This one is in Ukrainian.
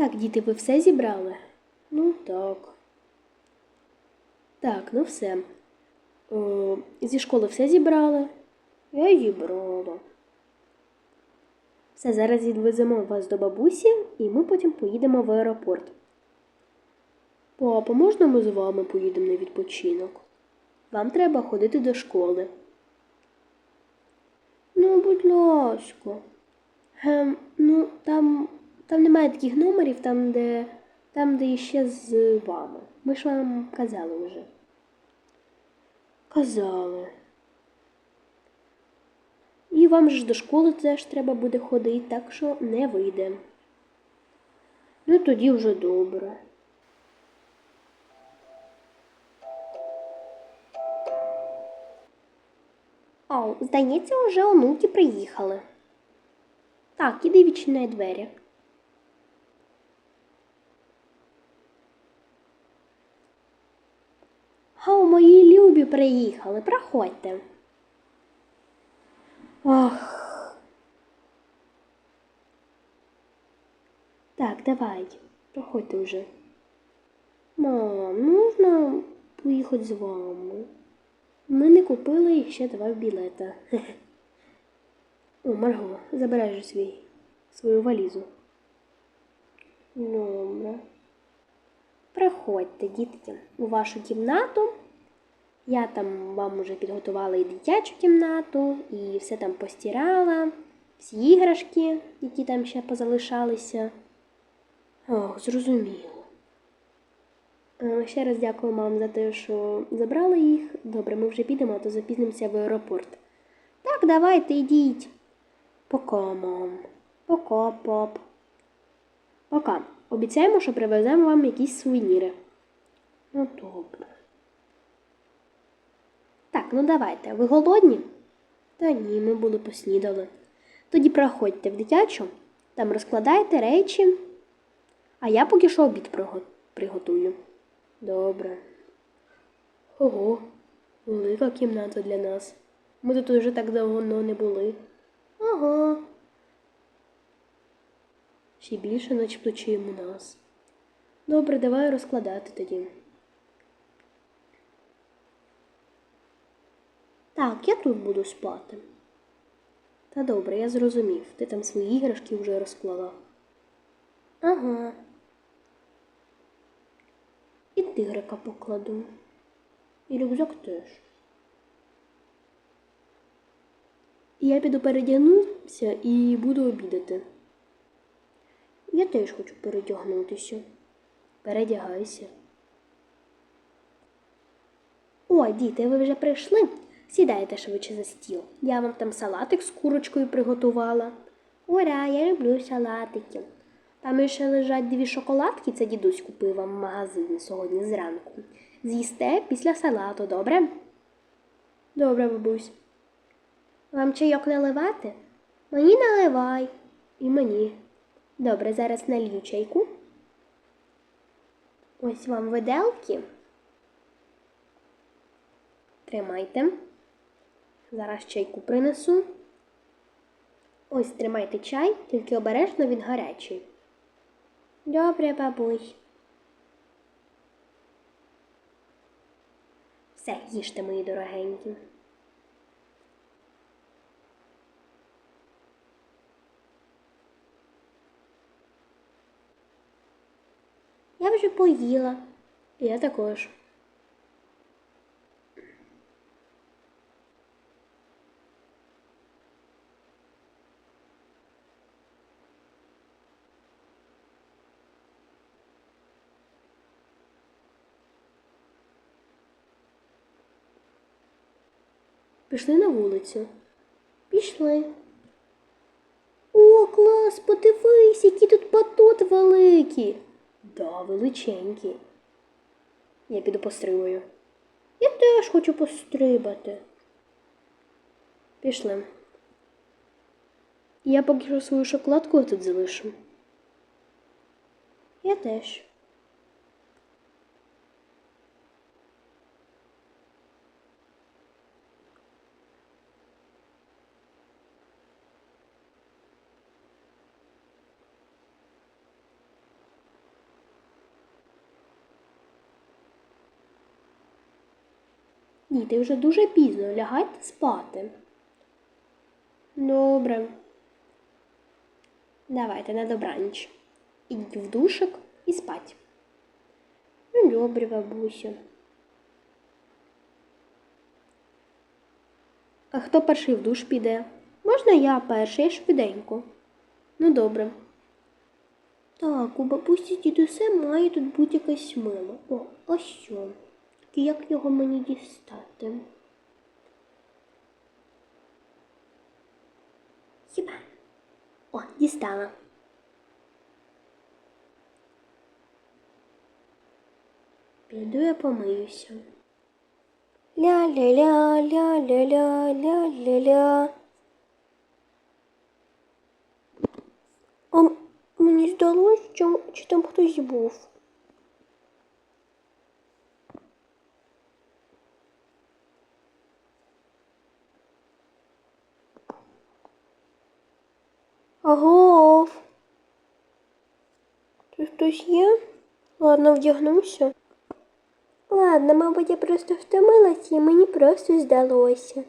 Так, діти, ви все зібрали? Ну, так. Так, ну все. О, зі школи все зібрали? Я зібрала. Все, зараз відвеземо вас до бабусі, і ми потім поїдемо в аеропорт. Папа, можна ми з вами поїдемо на відпочинок? Вам треба ходити до школи. Ну, будь ласка. Ем, ну, там, там немає таких номерів, там, де, там, де іще з вами. Ми ж вам казали вже. Казали. І вам ж до школи теж треба буде ходити, так що не вийде. Ну, тоді вже добре. О, здається, вже онуки приїхали. Так, іди відчиняй двері. О, мої любі приїхали, проходьте. Ох. Так, давай, проходьте вже. Мам, можна поїхати з вами? Ми не купили ще два білета. О, Марго, забирай же свій, свою валізу. Добре. Проходьте, дітки, у вашу кімнату. Я там вам уже підготувала і дитячу кімнату, і все там постирала, всі іграшки, які там ще позалишалися. О, зрозуміло. Е, Ще раз дякую мам за те, що забрали їх. Добре, ми вже підемо, а то запізнимося в аеропорт. Так, давайте йдіть. Пока, мам. Пока, пап. Пока. Обіцяємо, що привеземо вам якісь сувеніри. Ну, добре. Так, ну давайте. Ви голодні? Та ні, ми були поснідали. Тоді проходьте в дитячу, там розкладайте речі, а я поки що обід приготую. Добре. Ого, велика кімната для нас. Ми тут вже так давно не були. Ага. Ще більше, начебто, чим нас. Добре, давай розкладати тоді. Так, я тут буду спати. Та добре, я зрозумів. Ти там свої іграшки вже розклала. Ага. І тигрика покладу. І рюкзак теж. Я піду передягнуся і буду обідати. Я теж хочу передягнутися. Передягайся. О, діти, ви вже прийшли? Сідайте швидше за стіл. Я вам там салатик з курочкою приготувала. Ура, я люблю салатики. Там ще лежать дві шоколадки, це дідусь купив вам в магазині сьогодні зранку. З'їсте після салату, добре? Добре, бабусь. Вам чайок наливати? Мені наливай. І мені. Добре, зараз налью чайку. Ось вам виделки. Тримайте. Зараз чайку принесу. Ось тримайте чай, тільки обережно він гарячий. Добре, бабусь. Все, їжте, мої дорогенькі. Я вже поїла. Я також. Пішли на вулицю. Пішли. О, клас, подивись, які тут батут великі. Да, величенькі. Я піду пострибую. Я теж хочу пострибати. Пішли. Я поки що свою шоколадку тут залишу. Я теж. Діти, вже дуже пізно, лягайте спати. Добре. Давайте на добраніч. Ідіть в душик і спать. Ну, добре, бабуся. А хто перший в душ піде? Можна я перший, я швиденько. Ну, добре. Так, у бабусі дідусе має тут бути якесь мило. О, ось що. Тільки як його мені дістати? Хіба? О, дістала. Піду я помиюся. Ля-ля-ля-ля-ля-ля-ля-ля-ля. А мені здалося, чи там хтось був. Агов. Тут хтось є? Ладно, вдягнуся. Ладно, мабуть, я просто втомилася і мені просто здалося.